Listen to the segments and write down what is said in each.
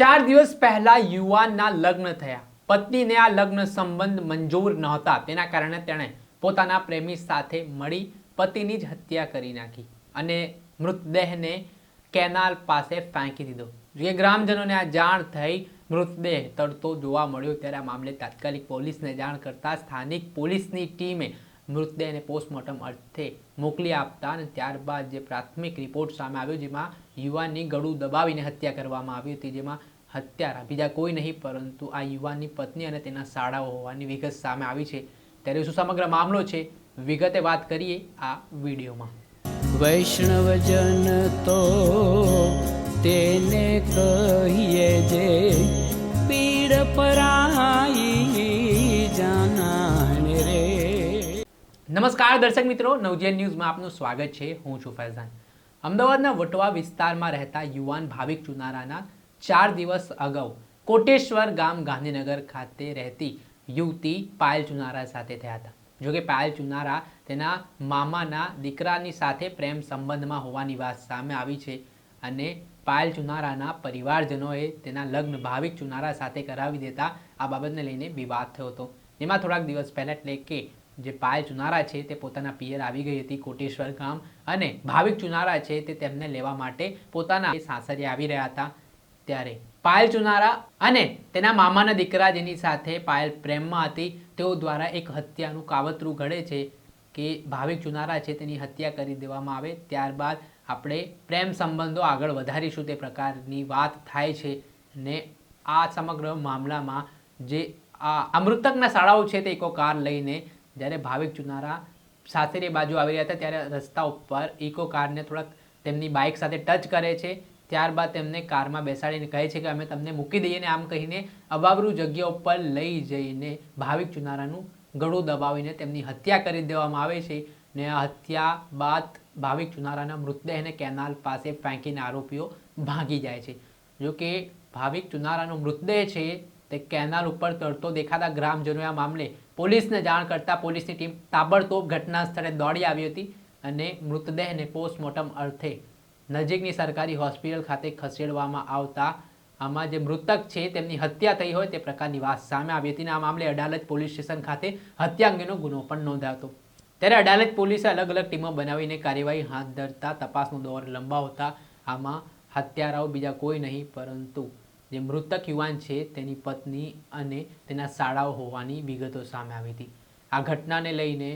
ચાર દિવસ પહેલા યુવાનના લગ્ન થયા. પત્નીને આ લગ્ન સંબંધ મંજૂર નહોતા. તેના કારણે તેણે પોતાના પ્રેમી સાથે મળી પતિની જ હત્યા કરી નાખી અને મૃતદેહને કેનાલ પાસે ફેંકી દીધો. જે ગ્રામજનોને આ જાણ થઈ, મૃતદેહ તડતો જોવા મળ્યો. ત્યારે આ મામલે તાત્કાલિક પોલીસને જાણ કરતા સ્થાનિક પોલીસની ટીમે મૃતદેહને પોસ્ટમોર્ટમ અર્થે મોકલી આપતા અને ત્યારબાદ જે પ્રાથમિક રિપોર્ટ સામે આવ્યો જેમાં યુવાનની ગળું દબાવીને હત્યા કરવામાં આવી હતી, જેમાં હત્યારા બીજા કોઈ નહીં, પરંતુ આ યુવાનની પત્ની અને તેના શાળાઓ હોવાની વિગત સામે આવી છે. ત્યારે શું સમગ્ર મામલો છે? વિગતે વાત કરીએ આ વિડીયોમાં. વૈષ્ણવજન તો તેને કહીએ જે, પીડ પરાઈ નમસ્કાર દર્શક મિત્રો, નવજીવન ન્યૂઝમાં આપનું સ્વાગત છે. હું છું ફૈઝાન. અમદાવાદના વટવા વિસ્તારમાં રહેતા યુવાન ભાવિક ચુનારાના ચાર દિવસ અગાઉ કોટેશ્વર ગામ ગાંધીનગર ખાતે રહેતી યુવતી પાયલ ચુનારા સાથે થયા હતા. જોકે પાયલ ચુનારા તેના મામાના દીકરાની સાથે પ્રેમ સંબંધમાં હોવાની વાત સામે આવી છે અને પાયલ ચુનારાના પરિવારજનોએ તેના લગ્ન ભાવિક ચુનારા સાથે કરાવી દેતા આ બાબતને લઈને વિવાદ થયો હતો. જેમાં થોડાક દિવસ પહેલાં એટલે કે જે પાયલ ચુનારા છે તે પોતાના પિયર આવી ગઈ હતી કોટેશ્વર ગામ અને ભાવિક ચુનારા છે તે તેમને લેવા માટે પોતાના સાસરે આવી રહ્યા હતા. ત્યારે પાયલ ચુનારા અને તેના મામાના દીકરા જેની સાથે પાયલ પ્રેમમાં હતી, તેઓ દ્વારા એક હત્યાનું કાવતરું ઘડે છે કે ભાવિક ચુનારા છે તેની હત્યા કરી દેવામાં આવે, ત્યારબાદ આપણે પ્રેમ સંબંધો આગળ વધારીશું તે પ્રકારની વાત થાય છે ને આ સમગ્ર મામલામાં જે આ અમૃતકના મૃતકના શાળાઓ છે તે એકો કાર લઈને જ્યારે ભાવિક ચુનારા સાસરી બાજુ આવી રહ્યા હતા, ત્યારે રસ્તા ઉપર ઇકો કારને થોડાક તેમની બાઇક સાથે ટચ કરે છે. ત્યારબાદ તેમને કારમાં બેસાડીને કહે છે કે અમે તમને મૂકી દઈએ ને આમ કહીને અબાબરૂ જગ્યા ઉપર લઈ જઈને ભાવિક ચુનારાનું ગળું દબાવીને તેમની હત્યા કરી દેવામાં આવે છે ને આ હત્યા બાદ ભાવિક ચુનારાના મૃતદેહને કેનાલ પાસે ફેંકીને આરોપીઓ ભાગી જાય છે. જો કે ભાવિક ચુનારાનો મૃતદેહ છે તે કેનાલ ઉપર તરતો દેખાતા ગ્રામજનોએ આ મામલે પોલીસને જાણ કરતા પોલીસની ટીમ તાબડતોબ ઘટના સ્થળે દોડી આવી હતી અને મૃતદેહને પોસ્ટમોર્ટમ અર્થે નજીકની સરકારી હોસ્પિટલ ખાતે ખસેડવામાં આવતા આમાં જે મૃતક છે તેમની હત્યા થઈ હોય તે પ્રકારની વાત સામે આવી હતી અને આ મામલે અડાલજ પોલીસ સ્ટેશન ખાતે હત્યા અંગેનો ગુનો પણ નોંધાયો હતો. ત્યારે અડાલજ પોલીસે અલગ અલગ ટીમો બનાવીને કાર્યવાહી હાથ ધરતા તપાસનો દોર લંબાવતા આમાં હત્યારાઓ બીજા કોઈ નહીં પરંતુ જે મૃતક યુવાન છે, તેની પત્ની અને તેના શાળાઓ હોવાની વિગતો સામે આવી હતી. આ ઘટનાને લઈને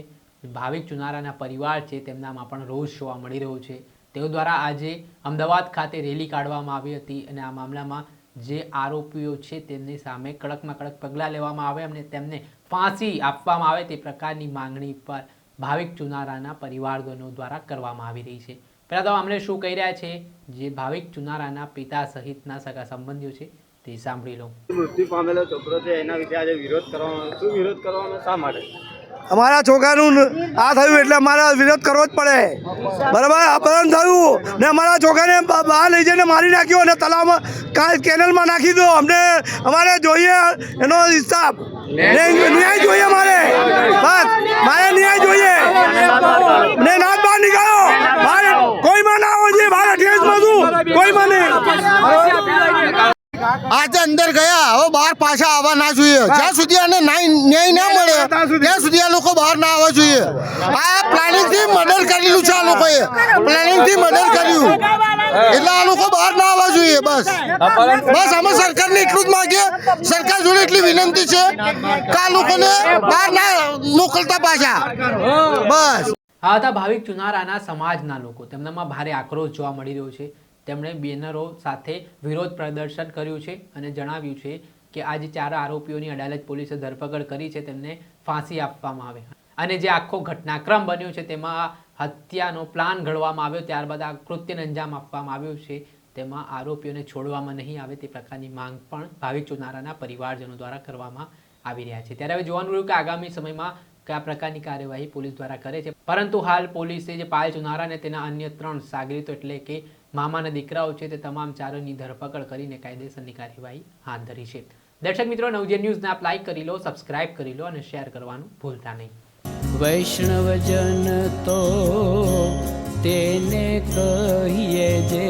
ભાવિક ચુનારાના પરિવાર છે, તેમનામાં પણ રોષ જોવા મળી રહ્યો છે. તેઓ દ્વારા આજે અમદાવાદ ખાતે રેલી કાઢવામાં આવી હતી અને આ મામલામાં જે આરોપીઓ છે, તેમની સામે કડકમાં કડક પગલાં લેવામાં આવે અને તેમને ફાંસી આપવામાં આવે તે પ્રકારની માંગણી પર ભાવિક ચુનારાના પરિવારજનો દ્વારા કરવામાં આવી રહી છે. પહેલાં તો અમને શું કહી રહ્યા છે? જે ભાવિક ચુનારાના પિતા સહિતના સગા સંબંધીઓ છે તે સાંભળી લો. મૃત્યુ પામેલો છોકરો છે એના વિશે આજે વિરોધ કરવાનો શું વિરોધ કરવાનો શા માટે? અમારા છોકરાનું આ થયું એટલે અમારે વિરોધ કરવો જ પડે. બરાબર? અપહરણ થયું. ને અમારા છોકરાને બહાર લઈ જઈને મારી નાખ્યો અને તલાવમાં કાલ કેનલમાં નાખી દો અમને અમારે જોઈએ એનો હિસાબ. ન્યાય જોઈએ. મારે બસ. મારે ન્યાય જોઈએ ને નાથ બહાર નીકળો મારે કોઈમાં ના હોવો જોઈએ મારે ઠેસમાં છું કોઈમાં નહીં આજે અંદર ગયા. હવે બહાર પાછા આવવા ના જોઈએ. જ્યાં સુધી આને ન્યાય ન્યાય ના મળે ત્યાં સુધી. આ લોકો બહાર ના આવવા જોઈએ. આ પ્લાનિંગથી મર્ડર કરેલું છે આ લોકોએ. પ્લાનિંગથી મર્ડર કર્યું. એટલે આ લોકો બહાર ના આવવા જોઈએ બસ. બસ અમે સરકારને એટલું જ માગીએ. સરકાર જોડે એટલી વિનંતી છે કે આ લોકોને બહાર ના મોકલતા પાછા. બસ. આ હતા ભાવિક ચુનારાના સમાજના લોકો તેમનામાં ભારે આક્રોશ જોવા મળી રહ્યો છે. તેમણે બેનરો સાથે વિરોધ પ્રદર્શન કર્યું છે અને જણાવ્યું છે કે આ જે ચાર આરોપીઓની અડાલજ પોલીસે ધરપકડ કરી છે, તેમને ફાંસી આપવામાં આવે. અને જે આખો ઘટનાક્રમ બન્યો છે, તેમાં હત્યાનો પ્લાન ઘડવામાં આવ્યો, ત્યારબાદ આ કૃત્યને અંજામ આપવામાં આવ્યો છે, તેમાં આરોપીઓને છોડવામાં નહીં આવે તે પ્રકારની માંગ પણ ભાવિક ચુનારાના પરિવારજનો દ્વારા કરવામાં આવી રહ્યા છે. ત્યારે હવે જોવાનું રહ્યું કે આગામી સમયમાં કયા પ્રકારની કાર્યવાહી પોલીસ દ્વારા કરે છે. પરંતુ હાલ પોલીસે જે પાયલ ચુનારા અને તેના અન્ય ત્રણ સાગરીતો એટલે કે મામાના દીકરાઓ છે તે તમામ ચારોની ધરપકડ કરીને કાયદેસરની કાર્યવાહી હાથ ધરી છે. દર્શક મિત્રો નવજે ન્યૂઝને આપ લાઇક કરી લો સબસ્ક્રાઇબ કરી લો અને શેર કરવાનું ભૂલતા નહીં. વૈષ્ણવજન તો તેને કહીએ જે